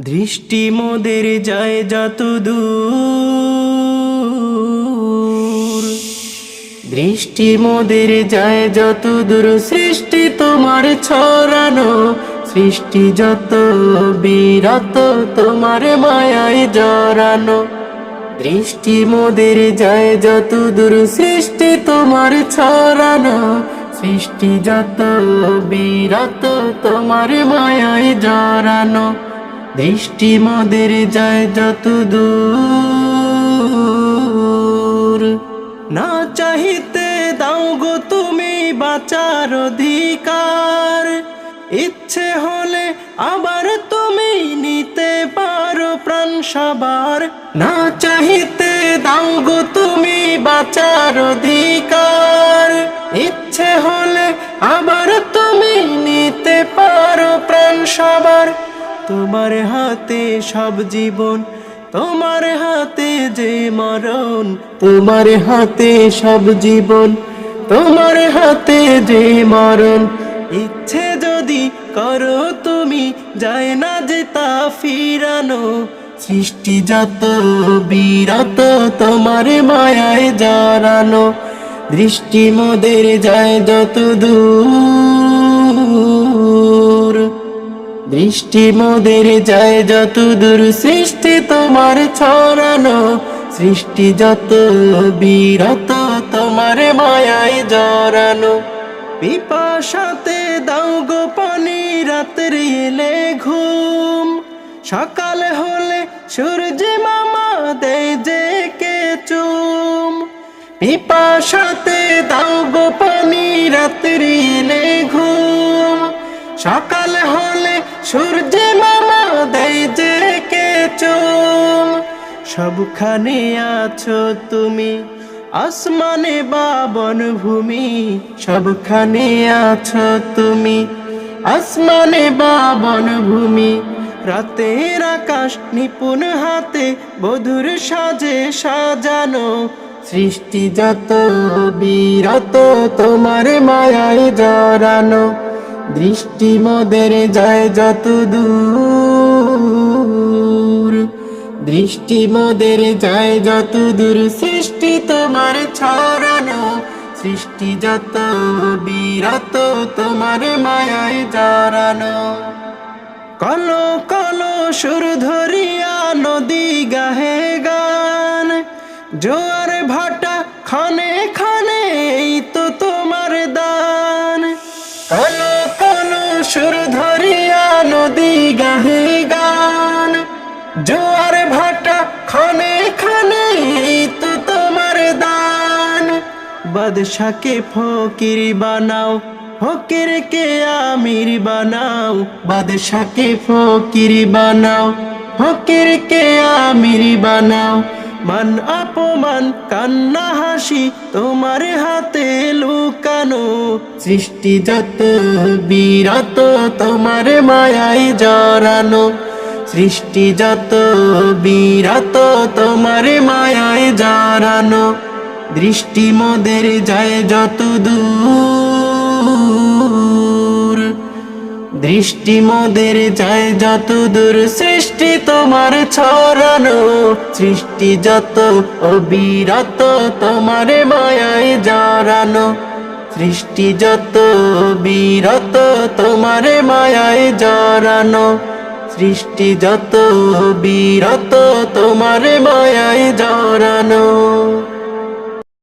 দৃষ্টি মোদের যায় যত দূর দৃষ্টি মোদের যায় যত দূর সৃষ্টি তোমার ছড়ানো। সৃষ্টি যত বিরত, তোমার মায়ায় জড়ানো। দৃষ্টি মোদের যায় যত দূর সৃষ্টি তোমার ছড়ানো। সৃষ্টি যত বিরত, তোমার মায়ায় জড়ানো। দৃষ্টি মোদের যায় যত দূর না চাহিতে দাও গো তুমি বাঁচার অধিকার। ইচ্ছে হলে আবার তুমি নিতে পারো প্রাণ সবার। না চাহিতে দাও গো তুমি বাঁচার অধিকার। ইচ্ছে হলে আবার তুমি নিতে পারো প্রাণ সবার। তোমার হাতে সব জীবন, তোমার হাতে যে মরণ, তোমার হাতে সব জীবন, তোমার হাতে যে মরণ। ইচ্ছে যদি করো তুমি, যায় না যে তা ফিরানো। সৃষ্টি যত বিরত, তোমার মায়ায় জড়ানো। দৃষ্টি মোদের যায় যত দূর। দৃষ্টি মোদের যায় যত দূর সৃষ্টি তোমার ছড়ানো। সৃষ্টি যত বিরত তোমার মায়ায় জড়ানো। পিপাসাতে দাও গো পানি এলে ঘুম। সকাল হলে সূর্য মামা দেয় যে কে চুম। পিপাসাতে দাও গো পানি, রাত্রি এলে ঘুম। সকাল সূর্য মামা দেয় যে কে চুম সবখানে আছো তুমি, আসমানে বাবন ভূমি। সবখানে আছো তুমি, আসমানে বাবন ভূমি। রাতের আকাশ নিপুণ হাতে বধুর সাজে সাজানো। সৃষ্টি যত বিরত, তোমার মায়ায় জড়ানো। দৃষ্টি মোদের যায় যত দূর দৃষ্টি মোদের যায় যত দূর সৃষ্টি তোমার ছড়ানো। সৃষ্টি যত বিরত, তোমার মায়ায় জড়ানো। কলো কলো সুর ধরিয়া নদী গাহে গান। জোয়ার ভাটা খানে খানে এই তো তোমার দান। সুর ধরিয়া নদী গাহে গান। জোয়ার ভাটা খানে খানে তো তোমার দান। বাদশাকে ফকির বানাও, ফকির কে আমির বানাও। বাদশাকে ফকির বানাও, ফকির কে আমির বানাও। মান অপমান, কান্না, হাসি, তোমার হাতে লুকানো। সৃষ্টি যত বিরত, তোমার মায়ায় জড়ানো। সৃষ্টি যত বিরত, তোমার মায়ায় জড়ানো। দৃষ্টি মোদের যায় যত দূর দৃষ্টি মোদের যায় যত দূর সৃষ্টি তোমার ছড়ানো। সৃষ্টি যত অবিরত তোমার মায়ায় জড়ানো। সৃষ্টি যত বিরত তোমার মায়ায় জড়ানো। সৃষ্টি যত বিরত তোমার মায়ায় জড়ানো।